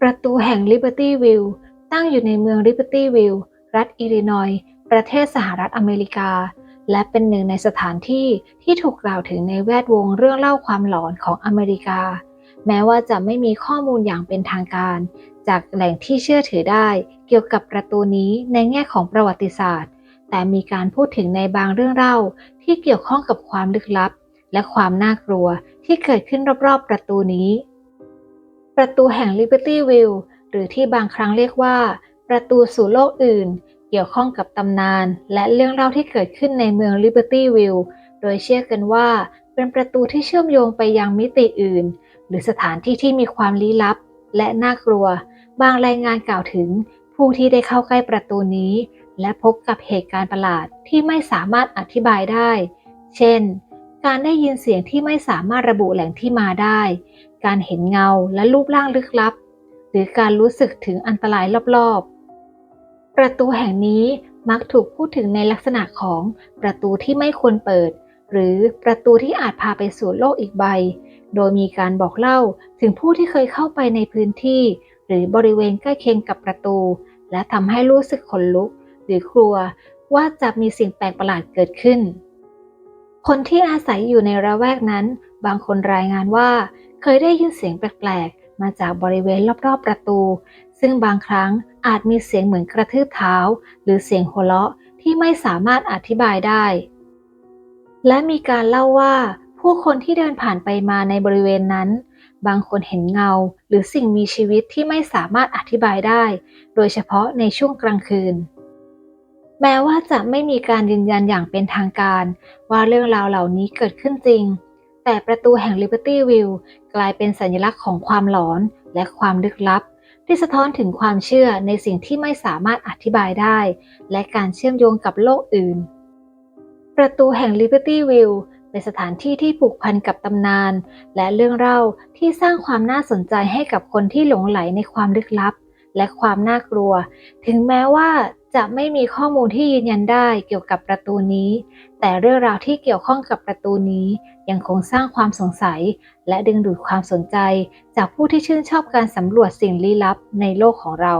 ประตูแห่ง Liberty View ตั้งอยู่ในเมือง Liberty View รัฐอิลลินอยส์ประเทศสหรัฐอเมริกา และเป็นหนึ่งในสถานที่ที่ถูกกล่าวถึงในแวดวงเรื่องเล่าความหลอนของอเมริกา แม้ว่าจะไม่มีข้อมูลอย่างเป็นทางการ จากแหล่งที่เชื่อถือได้เกี่ยวกับประตูนี้ในแง่ของประวัติศาสตร์ แต่มีการพูดถึงในบางเรื่องเล่าที่เกี่ยวข้องกับความลึกลับ และความน่ากลัวที่เกิดขึ้นรอบๆประตูนี้ ประตูแห่ง Liberty View หรือที่บางครั้งเรียกว่า ประตูสู่โลกอื่น เกี่ยวข้องกับตำนาน และเรื่องเล่าที่เกิดขึ้นในเมือง Liberty View โดยเชื่อกันว่าเป็นประตูที่เชื่อมโยงไปยังมิติอื่น หรือสถานที่ที่มีความลี้ลับ และน่ากลัว บางรายงานกล่าวถึง ผู้ที่ได้เข้าใกล้ประตูนี้ และพบกับเหตุการณ์ประหลาดที่ไม่สามารถอธิบายได้ เช่น การได้ยินเสียงที่ไม่สามารถระบุแหล่งที่มาได้ การเห็นเงาและรูปร่างลึกลับ หรือการรู้สึกถึงอันตรายรอบๆ ประตูแห่งนี้มักถูกพูดถึงในลักษณะของประตูที่ไม่ควรเปิด หรือประตูที่อาจพาไปสู่โลกอีกใบ โดยมีการบอกเล่าถึงผู้ที่เคยเข้าไปในพื้นที่ หรือบริเวณใกล้เคียงกับประตู และทำให้รู้สึกขนลุก หรือกลัวว่าจะมีสิ่งแปลกประหลาดเกิดขึ้น คนที่อาศัยอยู่ในระแวกนั้น บางคนรายงานว่า เคยได้ยินเสียงแปลกๆ มาจากบริเวณรอบๆประตู ซึ่งบางครั้งอาจมีเสียงเหมือนกระทืบเท้า หรือเสียงหัวเราะที่ไม่สามารถอธิบายได้ และมีการเล่าว่า ผู้คนที่เดินผ่านไปมาในบริเวณนั้น บางคนเห็นเงา หรือสิ่งมีชีวิตที่ไม่สามารถอธิบายได้ โดยเฉพาะในช่วงกลางคืนแม้ว่าจะไม่มีการยืนยันอย่างเป็นทางการ ว่าเรื่องราวเหล่านี้เกิดขึ้นจริง แต่ประตูแห่ง Liberty View กลายเป็นสัญลักษณ์ของความหลอนและความลึกลับ ที่สะท้อนถึงความเชื่อในสิ่งที่ไม่สามารถอธิบายได้ และการเชื่อมโยงกับโลกอื่น ประตูแห่ง Liberty View เป็นสถานที่ที่ผูกพันกับตำนาน และเรื่องเล่าที่สร้างความน่าสนใจให้กับคนที่หลงไหลในความลึกลับ และความน่ากลัว ถึงแม้ว่า จะไม่มีข้อมูลที่ยืนยันได้เกี่ยวกับประตูนี้ แต่เรื่องราวที่เกี่ยวข้องกับประตูนี้ยังคงสร้างความสงสัย และดึงดูดความสนใจ จากผู้ที่ชื่นชอบการสำรวจสิ่งลี้ลับในโลกของเรา